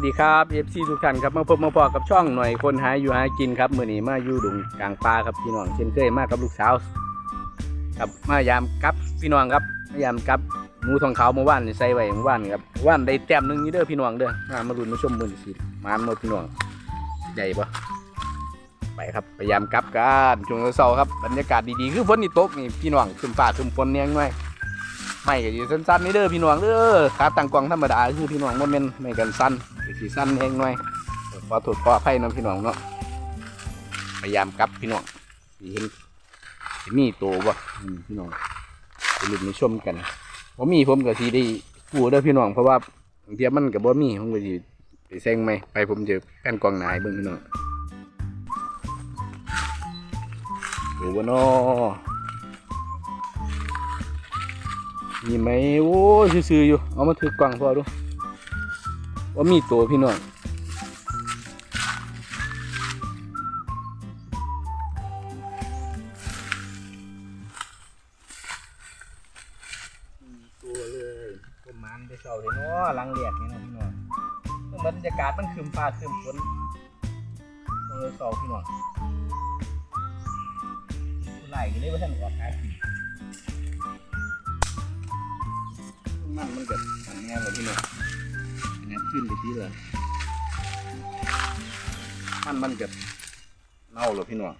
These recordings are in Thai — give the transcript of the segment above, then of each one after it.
สดีครับเอฟซีทุกท่านครับมาพบมาพอกับช่องหน่อยคนหาอยู่หากินครับมื้อนี้มาอยู่ดุงกลางป่าครับพี่น้องเช่นเคยมากับลูกสาวครับมายามกับพี่น้องครับมายามกับหมูทองขาวเมื่อวานใส่ไว้เมื่อวานครับเมื่อวานได้แต้มหนึ่งนี่เด้อพี่น้องเด้อมามาลุ้นมาชมมือสิมานบ่พี่น้องใหญ่ปะไปครับพยายามกับกันช่วงเช้าครับบรรยากาศดีๆคือฝนนี่ตกนี่พี่น้องขึ้นฟ้าขึ้นฝนเนี่ยหน่อย ไม่ก็อยู่สั้นๆนี่เด้อพี่น้องเด้อขาตั้งกล้องธรรมดาคือพี่น้องบ่แม่นไม่กันสั้นก็สิสั้นเองหน่อยขอโทษขออภัยเนาะพี่น้องเนาะพยายามกลับพี่น้องสิเห็นสิมีโตบ่พี่น้องไปลุ้นไปชมกันบ่มีผมก็สิได้กู้เด้อพี่น้องเพราะว่าบางเทีมันก็บ่มีผมก็สิไปแซงไหมไปผมจะแป้นกล้องหนาให้เบิ่งพี่น้องดูบ่เนา มีไหมโอ้ยซื่อๆอยู่ เอามาถือกล่องพอดู ว่ามีตัวพี่น้องตัวเลยผมมันไปเศร้าเลยเนาะหลังเรียกนี่นะพี่น้องบรรยากาศมันคืมฟ้าคืมฝนตรงเลยเศร้าพี่น้องผู้ไล่ก็เลยว่าท่านออกขายกิน มันมันเกิดอันแง่เลยพี่น้องอันนี้ขึ้นไปที่เลยมันมันแบบเน่าเลยพี่น้อง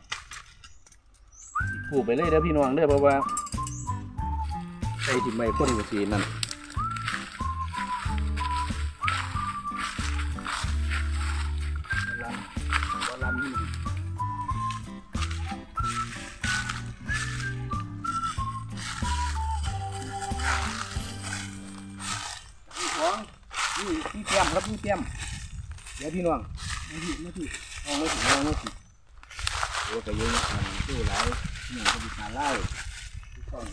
ผูกไปเลยเด้อพี่น้องเด้อเพราะว่าใส่ถิ่ไมใบข้นกับสีนั่น เตรียมครับนี่เตรียมเดี๋ยวพี่น้องมาที่มาที่เอาไม่ถึงเอาไม่ถึงโอ้ก็ยังมันตู้หลหนึ่งก็มีมาไล่ทุกคน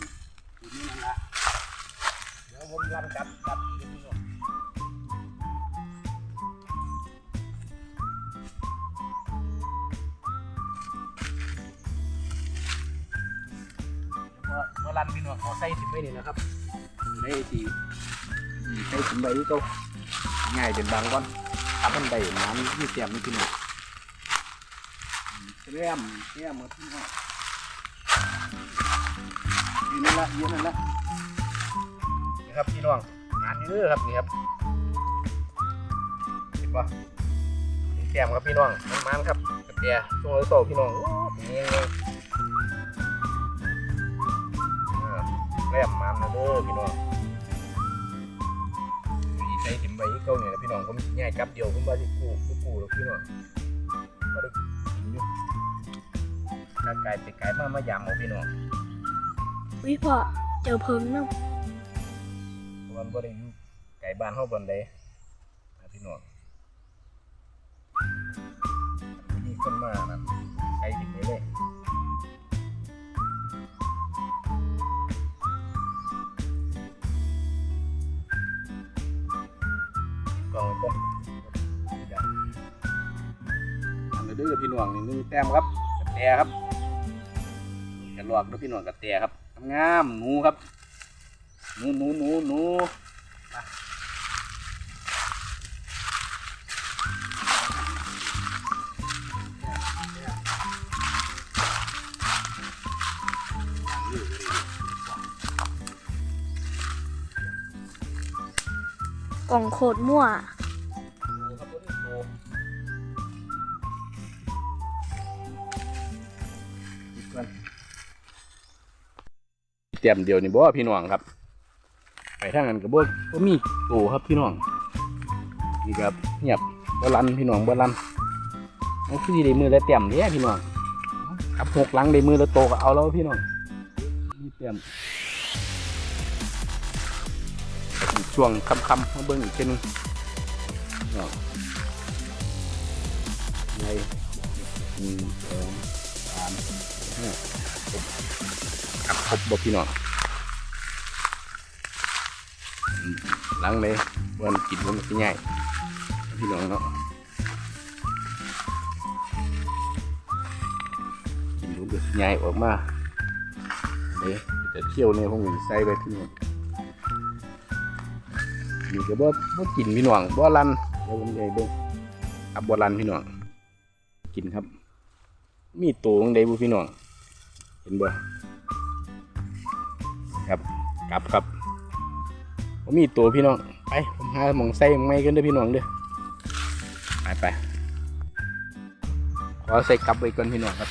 อยู่นี่นั่นละเดี๋ยวผมรันกลับกลับพี่น้องเดี๋ยวพอรันพี่น้องขอใส่ถิ่มไว้นี่นะครับได้ทีใส่ถิ่มใบนี้ก็ ง่ายเป็นบางวันทำมันได้น้ำยี่เสียมนี่พี่น้องเตรียมเตรียมหมดพี่น้องยืนนั่นละยืนนั่นละนี่ครับพี่น้องงานเยอะครับนี่ครับเห็นปะนี่แกมครับพี่น้องมันมันครับกระเตียช่วงโซ่พี่น้องอ้ยนี่เองเออแกล้มมันนะเด้อพี่น้อง งผมง่ายกับเดียวผมว่าจะกู้กู้กู้แล้วพี่น้องก็ได้กินอยู่ถ้ากายไปกายมามายำเอาพี่น้องวิพ่อเจอเพิงน้วันบ่ได้อยู่ไกลบ้านเฮาบ่ได้นะพี่น้องมีคนมานะไกลถึงนี้เลย กองต้นทำไปด้วยพี่น้องนี่หนึ่งแต้มครับกระแตครับกระลอกด้วยพี่น้องกระแตครับงามหนูครับหนูหนูหนูหนู กล่องโคตรมั่วดูครับตัวนี้ดูอีกก่อนเตรียมเดียวนี่บ่พี่น้องครับ ไปทางนั้นกับบ่บ่มีโตครับพี่น้องนี่ครับเงียบบ่รันพี่น้องบ่รันเอาคือได้มือละเตรียมเด้พี่น้องครับหกหลังได้มือละโตก็เอาแล้วพี่น้องนี่เตรียม ช่วงค่ำๆมาเบิ่งอีกเช่นงเนาะในหนึ่งสองสามห้าหกครับครบบ่พี่น้องอืมหลังเลยวันกินวันก็ง่ายพี่น้องเนาะกินรู้เดือดง่ายออกมาเนี่ยจะเที่ยวเนี่ยพวกนี้ใส่ไปพี่น้อง อยู่กับบ่บ่กินพี่น้องบ่รันเดี๋ยวผมจะให้เบิ่งอับโบราณพี่น้องกินครับ มีตัวของใดบุพี่น้องเห็นบ่ครับกลับครับผมมีตัวพี่น้องไปผมหาหมองใส่หมองไม้กันเด้อพี่น้องเด้อไปไปขอใส่กลับไว้ก่อนพี่น้องครับ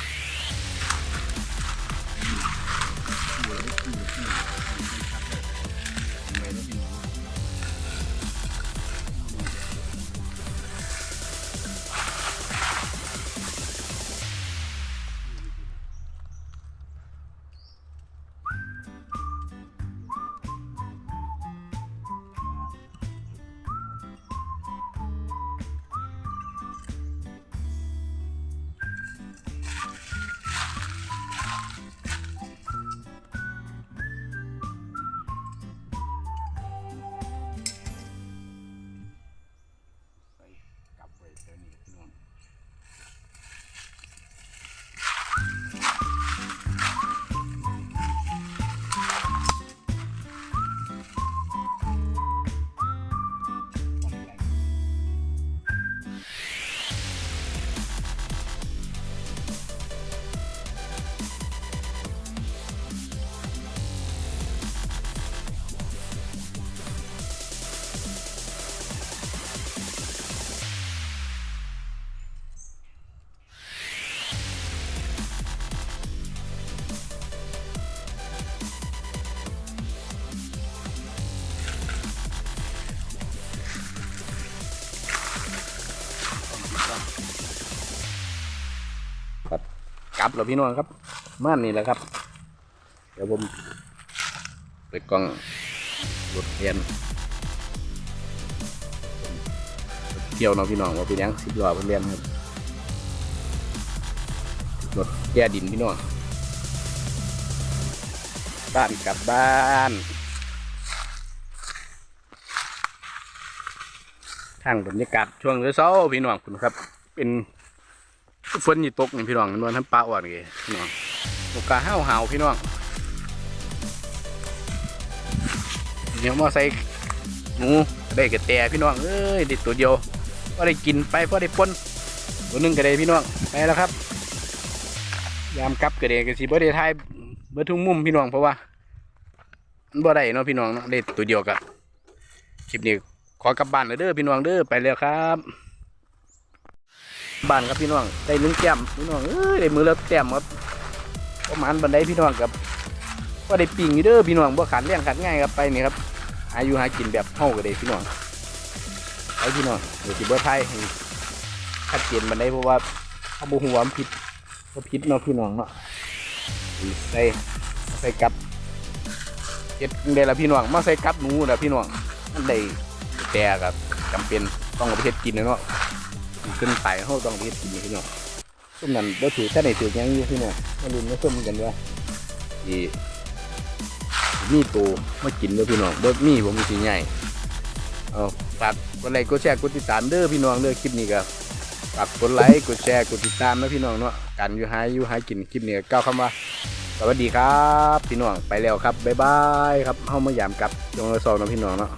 ครับกลับแล้วพี่น้องครับม่านนี่แหละครับ เดี๋ยวผมเปิดกล้องรถเรียนเกี่ยวเนาะพี่น้องว่าเป็นยังสิบล้อเพิ่นเรียนครับรถแก้ดินพี่น้องบ้านกลับบ้านางบรรยากาศช่วงเช้าพี่น้องคุณครับ เป็นฝนนี่ตกนี่พี่น้องมันทั้งปลาอ่อนเลยพี่น้องโอกาห้าวหาวพี่น้องเดี๋ยวมาใส่หนูได้กระแตพี่น้องเอ้ยเด็ดตัวเดียวก็ได้กินไปก็ได้ปนตัวนึงก็ได้พี่น้องไปแล้วครับ ยามกลับก็ได้ก็สิบ่ได้ทายเบิดทุกมุมพี่น้องเพราะว่าบ่ได้เนาะพี่น้องเนาะได้ตัวเดียวกับคลิปนี้ ขอกลับบ้านเลยเด้อพี่น้องเด้อไปแล้วครับบ้านครับพี่น้องได้หนึ่งแก้มพี่น้องเอ้ยได้มือแล้วแต้มครับประมาณบันไดพี่น้องครับก็ได้ปิ่งอยู่เด้อพี่น้องบ่ขาดเลี้ยงขาดง่ายครับไปนี่ครับหาอยู่หากินแบบเฮาก็ได้พี่น้องไปพี่น้องเดี๋ยวสิบ่ทายให้ชัดเจนบันไดเพราะว่าเขาบ่ฮู้ว่ามันผิดบ่ผิดเนาะพี่น้องเนาะใส่ใส่กับเฮ็ดได้ละพี่น้องมาใส่กับหนูละพี่น้องมันได้ แต่กับจำเป็นต้องเอาไปเฮ็ดกินเนาะขึ้นไปเขาต้องไปเฮ็ดกินพี่น้องซุ่มนั้นบ่ถือถ้าได้ถือยังอยู่พี่น้องมาลุ้นมาส้มกันว่าอีมีตัวมากินเด้อพี่น้องบ่มีผมสิใหญ่เอาฝากกดไลค์กดแชร์กดติดตามเด้อพี่น้องเด้อคลิปนี้ก็ฝากกดไลค์กดแชร์กดติดตามนะพี่น้องเนาะการอยู่หายอยู่หายกินคลิปนี้ก็กล่าวคำว่าสวัสดีครับ พี่น้องไปแล้วครับบ๊ายบายครับเฮามายามกลับจงละสองนะพี่น้องเนาะ